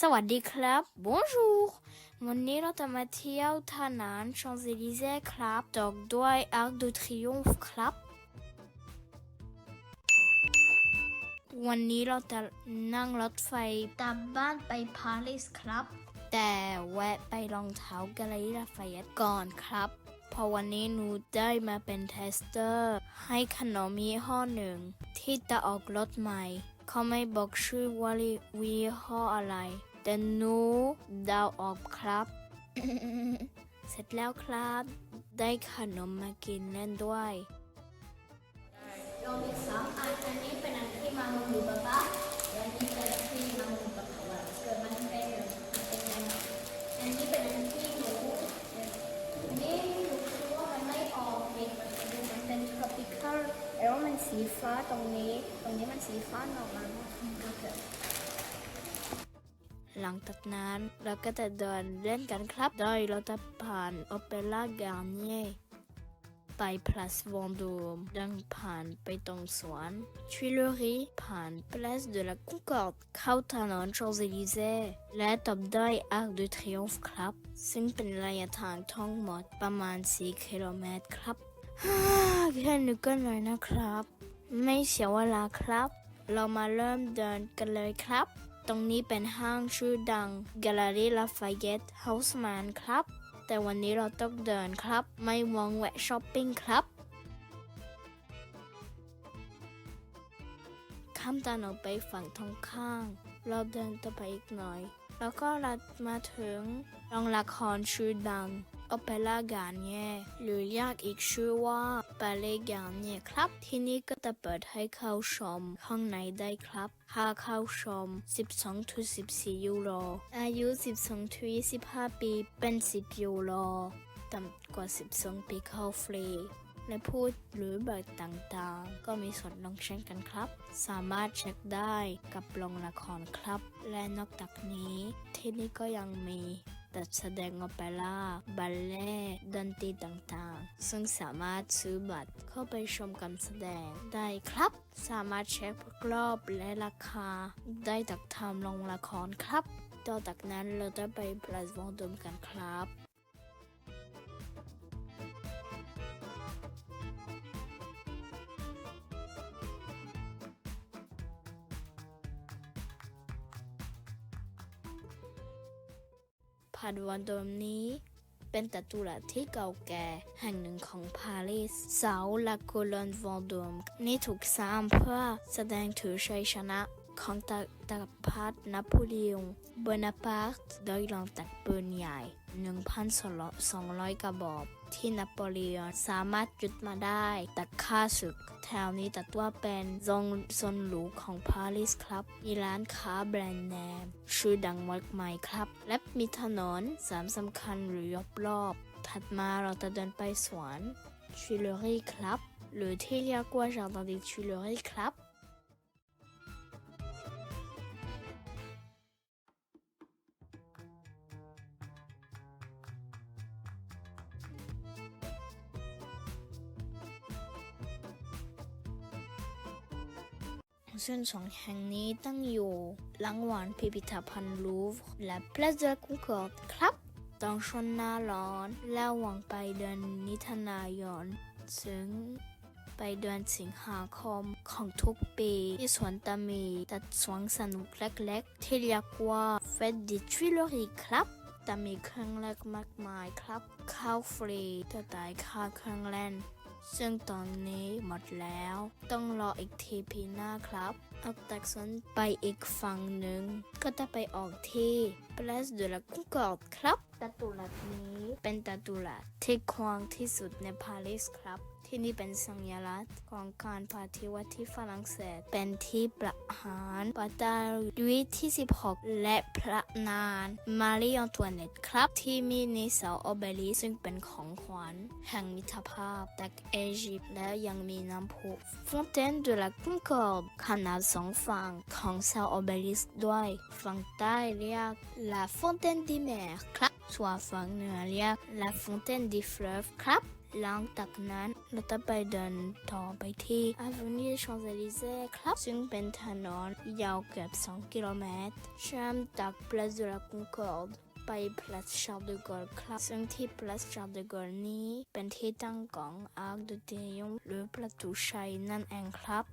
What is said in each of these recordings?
สวัสดีครับ bonjour วันนี้เราจะมาเที่ยวถนานชองเซลิเซ่ครับตอกด้วย Arc de Triomphe ครับ วันนี้เราจะนั่งรถไฟตามบ้านไปปารีสครับ แต่แวะไปรองเท้าแกลเลอรี่ลาฟายเอตก่อนครับเพราะวันนี้หนูได้มาเป็นเทสเตอร์ ให้ขนมยี่ห้อหนึ่ง ที่จะออกรถใหม่ เขาไม่บอกชื่อว่ายี่ห้ออะไร แต่หนูเดาออกครับ เสร็จแล้วครับ ได้ขนมมากินเล่นด้วย เรามีสามอันอันนี้เป็นอันที่มามุมบ้าบ้า สีฟ้าตรงนี้ ตรงนี้มันสีฟ้านออกมาก็เกิดหลังจากนั้นเราก็จะเดินเล่นกันครับ โดยเราจะผ่านโอเปร่าแกรเนียไปพลาสวอนโดมดังผ่านไปตรงสวนชิลรีผ่านพลาสเดลาคอนคอร์ดเข้าถนนชองเซลิเซ่และตบด้วยอาร์คดูทริออฟครับ ซึ่งเป็นระยะทางทั้งหมดประมาณ 4 กิโลเมตรครับฮ่าแค่นึกกันหน่อยนะครับ ไม่เสียเวลาครับ เรามาเริ่มเดินกันเลยครับ ตรงนี้เป็นห้างชื่อดัง Gallery Lafayette Haussmann ครับ แต่วันนี้เราต้องเดินครับ ไม่มองแวะช้อปปิ้งครับข้ามถนนไปฝั่งทางข้าง เราเดินต่อไปอีกหน่อย แล้วก็ลัดมาถึงโรงละครชื่อดัง โอเปร่าการ n เยหรือเรียกอีกชื่อว่าปาเลการเ n ยครับ ที่นี่ก็จะเปิดให้เข้าชมข้างในได้ครับค่าเข้าชม 12-14 ยูโร อายุ 12-25 ปี เป็น 10 ยูโร ต่ำกว่า 12 ปีเข้าฟรีและพูดหรือเบิกต่างๆ ก็มีส่วนลงเช่นกันครับ สามารถเช็คได้กับโรงละครครับ และนอกจากนี้ที่นี่ก็ยังมี จัดแสดงโอเปร่าบัลเล่ดนตรีต่างๆ ซึ่งสามารถซื้อบัตรเข้าไปชมการแสดงได้ครับ สามารถเช็ครอบและราคา ได้จากทางโรงละครครับต่อจากนั้นเราจะไปปลาสวงดมกันครับ พาดวันโดมนี้เป็นตตุรัสที่เก่าแก่แห่งหนึ่งของปารีสเสาลาโคลอนวอนโดมนี้ถูกสร้างเพื่อแสดงถึงชัยชนะ ของตจักรพรรดินโปเลียนโบนาปาร์ตโดยลองตัดปืนใหญ่ 1,200 กระบอก ที่นโปเลียนสามารถจุดมาได้แต่ค่าศึก แถวนี้ตัดว่าเป็นซนโซนหรูของปารีสครับ มีร้านค้าแบรนด์เนม ชื่อดังมากมายครับ และมีถนนสามสำคัญหรือรอบๆถัดมาเราจะเดินไปสวนชิลเลอรี่ครับ หรือที่เรียกว่าจาร์ดนชิลเลอรี่ครับ ซึ่งสองแห่งนี้ตั้งอยู่หลังวานพิพิธภัณฑ์ลูฟร์และ Place de la Concorde ครับต้องชนหน้าร้อนแล้วหวังไปเดือนมิถุนายนถึงไปเดือนสิงหาคมของทุกปี ที่สวนตามีจัดสวนสนุกเล็กๆ ที่เรียกว่า Fête des Tuileries ครับแต่มีเครื่องเล่นมากมายครับ ข้าฟรีแต่จ่ายค่าเครื่องเล่น ซึ่งตอนนี้หมดแล้ว ต้องรออีกทีปีหน้าครับออกจากสวนไปอีกฝั่งหนึ่ง ก็จะไปออกที่ Place de la Concorde ครับตาตุลัดนี้เป็นตาตุลัดที่กว้างที่สุดในปารีสครับ ที่นี่เป็นสัญลักษณ์ของการปฏิวัติที่ฝรั่งเศส เป็นที่ประหารปาตาลุยที่ 16 และพระนางมารีออนตัวเนตครับ ที่มีนิเสาโอเบลิซึ่งเป็นของขวัญแห่งมิตรภาพจากเอจิปต์และยังมีน้ำพุฟอนเทนเดลาคุงคอร์ดขนาดสองฝั่งของเสาโอเบลิสด้วยฝั่งใต้เรียก La Fontaine des Mers ครับส่วนฝั่งเหนือเรียก La Fontaine des Fleuves ครับ หลังจากนั้นเราจะไปเดินต่อไปที่ Avenue des Champs-Élysées ครับ ซึ่งเป็นถนนยาวเกือบ 2 กิโลเมตรเชื่อมจาก Place de la Concorde ไป Place Charles de Gaulle ครับ ซึ่งที่ Place Charles de Gaulle นี้ เป็นที่ตั้งของ Arc de Triomphe หรือประตูชัยนั่นเองครับ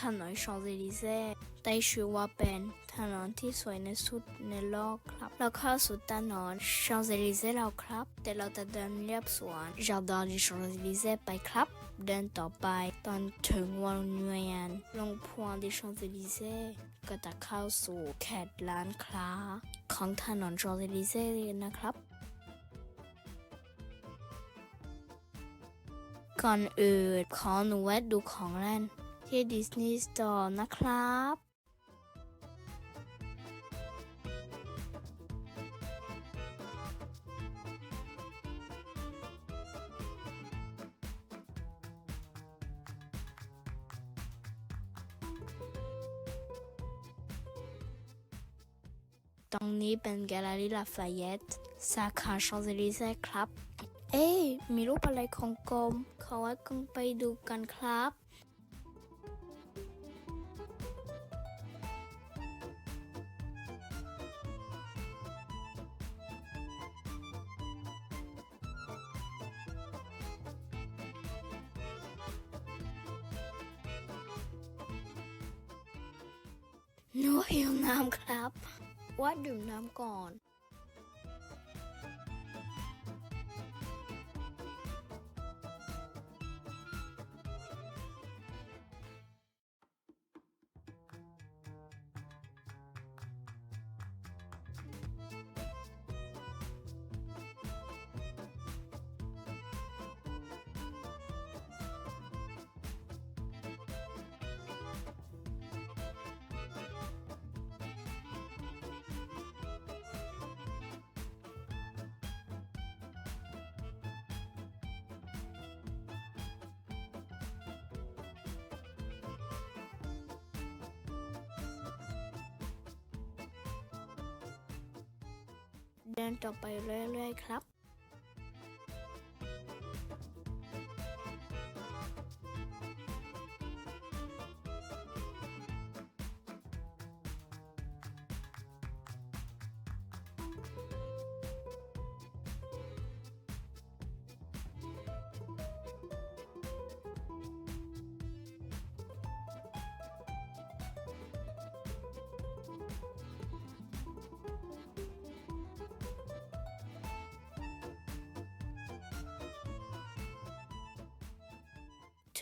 ถนนชองเซลิเซ่ได้ชื่อว่าเป็นถนนที่สวยในสุดในโลกครับ เราเข้าสู่ถนนชองเซลิเซ่แล้วครับ แต่เราจะเดินเรียบสวนจอร์ดานดิชองเซลิเซ่ไปครับ เดินต่อไปตอนถึงวันยูเอนลงพวงดิชองเซลิเซ่ก็จะเข้าสู่เขตร้านค้าของถนนชองเซลิเซ่นะครับก่อนอื่นขอหนูแวะดูของเล่น ที่ดิสนีย์สโตร์นะครับตรงนี้เป็นแกลเลอรี่ลาฟายเตสาขาชองเซลิเซ่ครับ เอ๊มีรูปอะไรของกลมขอไว้กลงไปดูกันครับ หนูหิวน้ำครับ ว่าดื่มน้ำก่อน เดินต่อไปเรื่อยๆครับ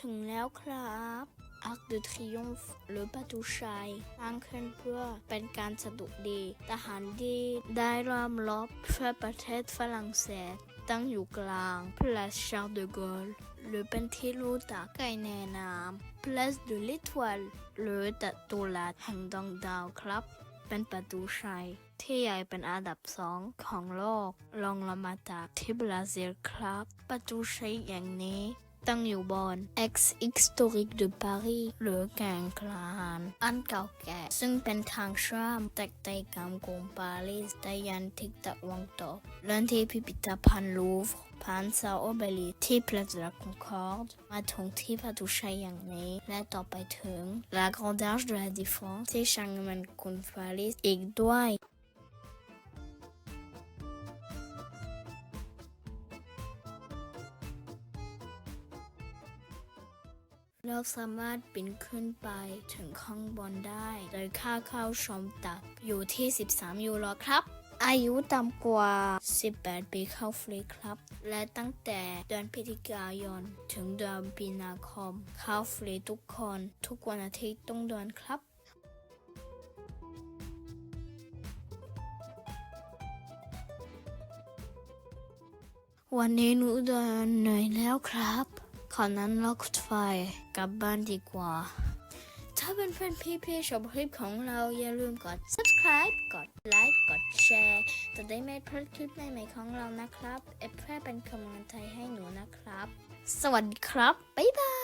ถึงแล้วครับ Arc de Triomphe หรือประตูชัยตั้งขึ้นเพื่อเป็นการสะดุดี ทหารดีได้ล้อมรอบช่วยประเทศฝรั่งเศสตั้งอยู่กลาง Place Charles de Gaulle หรือเป็นที่รู้จักใกล้แนน้ำ Place de l'Étoile หรือตะตุลัดแห่งดวงดาวครับ เป็นประตูชัย ที่ใหญ่เป็นอันดับสองของโลกรองลงมาจากที่บราซิลครับ ประตูชัยอย่างนี้ ตั้งอยู่บน Ex Historique de Paris หรือแกงกลานอันเก่าแก่ ซึ่งเป็นทางเชื่อมจากใจกลางกรุงปารีสไปยันทิศตะวันตกเริ่มที่พิพิธภัณฑ์ลูฟร์ผ่านซาโอเบลีที่ Place de la Concorde มาถึงที่ประตูชัยอย่างนี้ และต่อไปถึง La Grande Arche de la Défense ที่ชังมันกรุงปารีสอีกด้วย เราสามารถปีนขึ้นไปถึงข้างบนได้โดยค่าเข้าชมตักอยู่ที่ 13 ยูโรครับ อายุต่ำกว่า 18 ปีเข้าฟรีครับ และตั้งแต่เดือนพฤศจิกายน ถึงเดือนมีนาคม เข้าฟรีทุกคน ทุกวันอาทิตย์ต้องเดือนครับวันนี้หนูเดินเหนื่อยแล้วครับ ขอนั้นล็อกไฟกลับบ้านดีกว่า ถ้าเป็นเพื่อนพี่ๆชอบคลิปของเราอย่าลืมกด subscribe กดไลค์กดแชร์จะได้ไม่พลาดคลิปใหม่ๆของเรานะครับ เอเพื่อเป็นกำลังใจให้หนูนะครับ สวัสดีครับ บ๊ายบาย